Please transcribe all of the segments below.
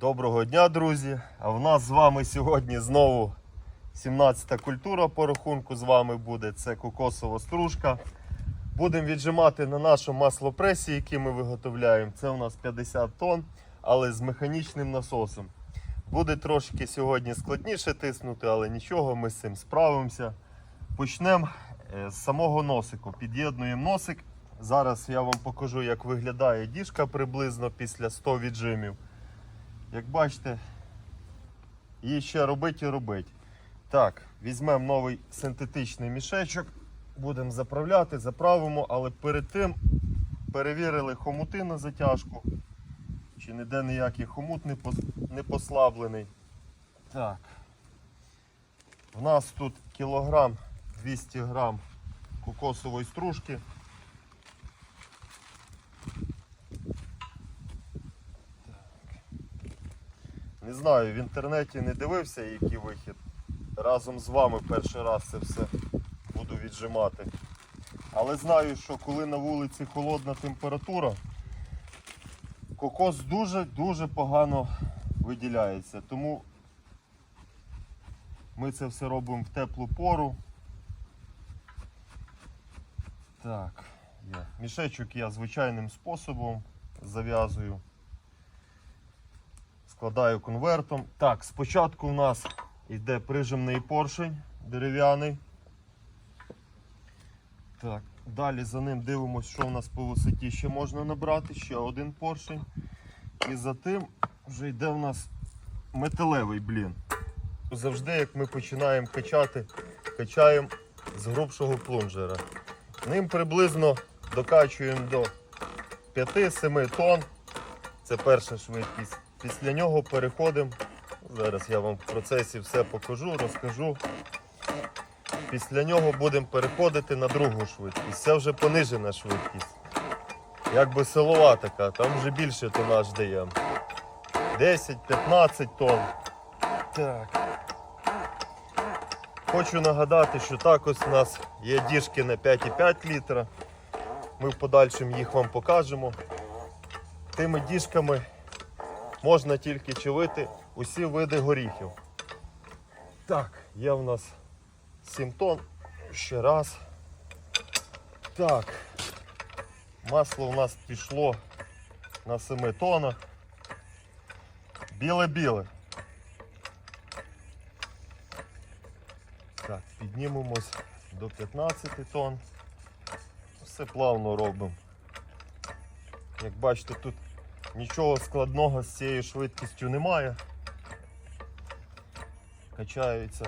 Доброго дня, друзі! А в нас з вами сьогодні знову 17-та культура по рахунку з вами буде. Це кокосова стружка. Будемо віджимати на нашому маслопресі, який ми виготовляємо. Це у нас 50 тонн, але з механічним насосом. Буде трошки сьогодні складніше тиснути, але нічого, ми з цим справимося. Почнемо е, з самого носику. Під'єднуємо носик. Зараз я вам покажу, як виглядає діжка приблизно після 100 віджимів. Як бачите, її ще робить і робить. Так, візьмемо новий синтетичний мішечок, будемо заправляти, заправимо, але перед тим перевірили хомути на затяжку. Чи ніде ніякий хомут не, послаблений. Так. В нас тут кілограм 200 грам кокосової стружки. Не знаю, в інтернеті не дивився, який вихід. Разом з вами перший раз це все буду віджимати. Але знаю, що коли на вулиці холодна температура, кокос дуже-дуже погано виділяється. Тому ми це все робимо в теплу пору. Так. Мішечок я звичайним способом зав'язую складаю конвертом. Так, спочатку у нас йде прижимний поршень дерев'яний. Так, далі за ним дивимося, що у нас по висоті ще можна набрати, ще один поршень. І за тим вже йде у нас металевий блін. Завжди, як ми починаємо качати, качаємо з грубшого плунжера. Ним приблизно докачуємо до 5-7 тонн. Це перша швидкість. Після нього переходимо. Зараз я вам в процесі все покажу, розкажу. Після нього будемо переходити на другу швидкість. Це вже понижена швидкість. Якби силова така, там вже більше тонаж даємо. 10-15 тонн. Так. Хочу нагадати, що також у нас є діжки на 5,5 літра. Ми в подальшому їх вам покажемо. Тими діжками можна тільки чавити усі види горіхів. Так, є в нас 7 тонн. Ще раз. Так. Масло у нас пішло на 7 тоннах. Біле-біле. Так, піднімемось до 15 тонн. Все плавно робимо. Як бачите, тут нічого складного з цією швидкістю немає. Качаються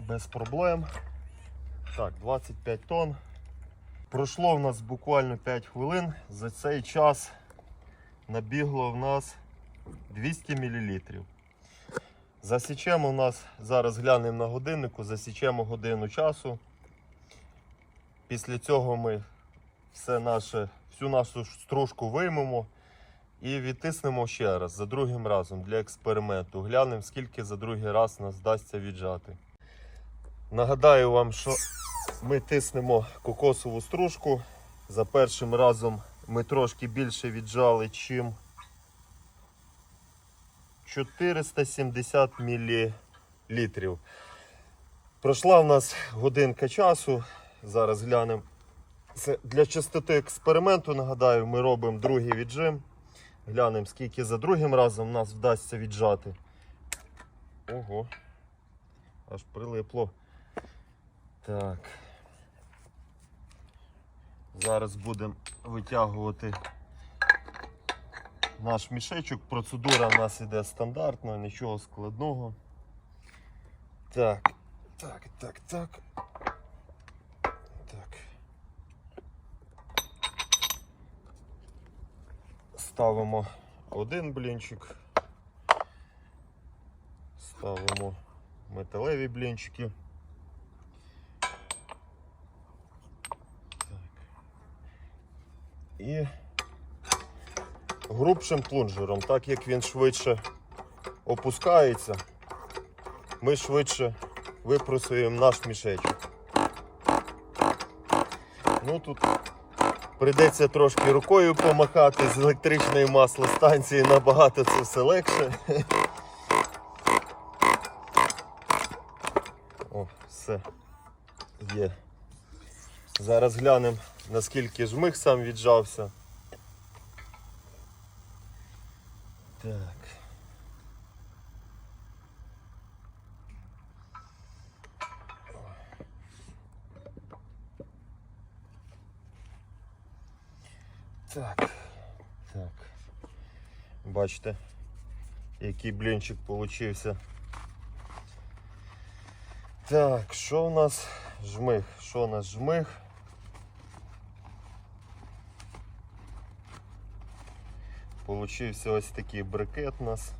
без проблем. Так, 25 тонн. Пройшло в нас буквально 5 хвилин. За цей час набігло в нас 200 мл. Засічемо у нас, зараз глянемо на годиннику, засічемо годину часу. Після цього ми все наше, всю нашу стружку виймемо і відтиснемо ще раз за другим разом для експерименту. Глянемо, скільки за другий раз нас вдасться віджати. Нагадаю вам, що ми тиснемо кокосову стружку. За першим разом ми трошки більше віджали, чим 470 мл. Пройшла в нас годинка часу. Зараз глянемо. Це для чистоти експерименту, нагадаю, ми робимо другий віджим. Глянемо, скільки за другим разом нас вдасться віджати. Ого. Аж прилипло. Так. Зараз будемо витягувати наш мішечок. Процедура в нас іде стандартна, нічого складного. Так, так, так, так. Так. Ставимо один блінчик. Ставимо металеві блінчики. І грубшим плунжером, так як він швидше опускається, ми швидше випросуємо наш мішечок. Ну тут Прийдеться трошки рукою помахати з електричної маслостанції набагато це все легше. О, все є. Зараз глянемо, наскільки жмих сам віджався. Так. Так. Так. Бачите, який блінчик получився. Так, що у нас жмих? Що у нас жмих? Получився ось такий брикет у нас.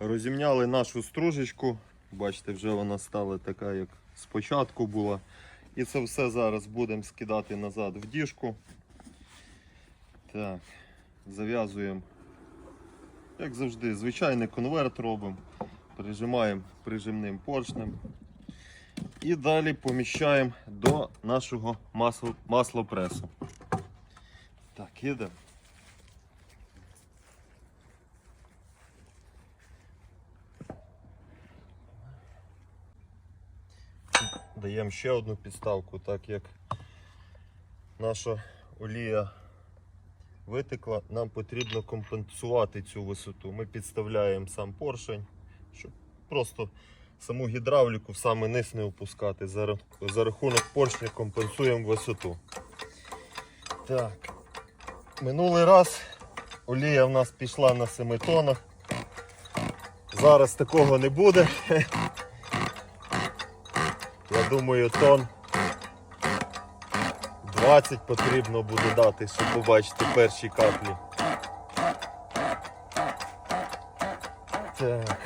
Розімняли нашу стружечку. Бачите, вже вона стала така, як спочатку була. І це все зараз будемо скидати назад в діжку. Так, зав'язуємо, як завжди, звичайний конверт робимо, прижимаємо прижимним поршнем. І далі поміщаємо до нашого масло, маслопресу. Так, їдемо. Даємо ще одну підставку, так як наша олія витекла, нам потрібно компенсувати цю висоту. Ми підставляємо сам поршень, щоб просто саму гідравліку в самий низ не опускати. За, рахунок поршня компенсуємо висоту. Так. Минулий раз олія в нас пішла на 7 тонах. Зараз такого не буде. Думаю, тон 20 потрібно буде дати, щоб побачити перші каплі. Так.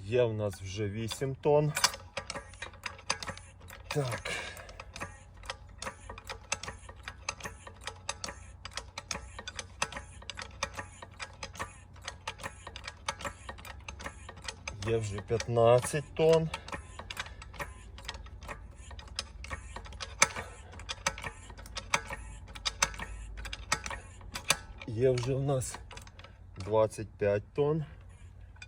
Є в нас вже 8 тонн. Так. Є вже 15 тонн. Є вже в нас 25 тонн,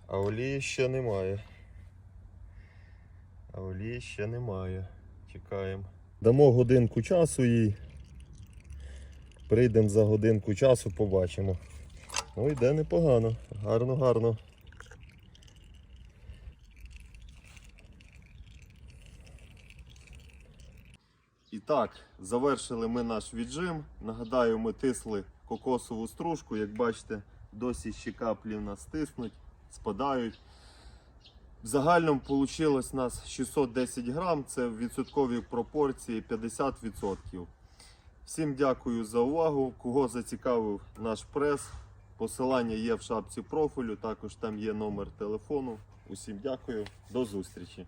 а олії ще немає. А олії ще немає. Чекаємо. Дамо годинку часу їй. Прийдемо за годинку часу, побачимо. Ну йде непогано. Гарно, І так, завершили ми наш віджим. Нагадаю, ми тисли кокосову стружку. Як бачите, досі ще каплі в нас тиснуть, спадають. В загальному вийшло у нас 610 грам, це в відсотковій пропорції 50%. Всім дякую за увагу. Кого зацікавив наш прес, посилання є в шапці профілю, також там є номер телефону. Усім дякую, до зустрічі.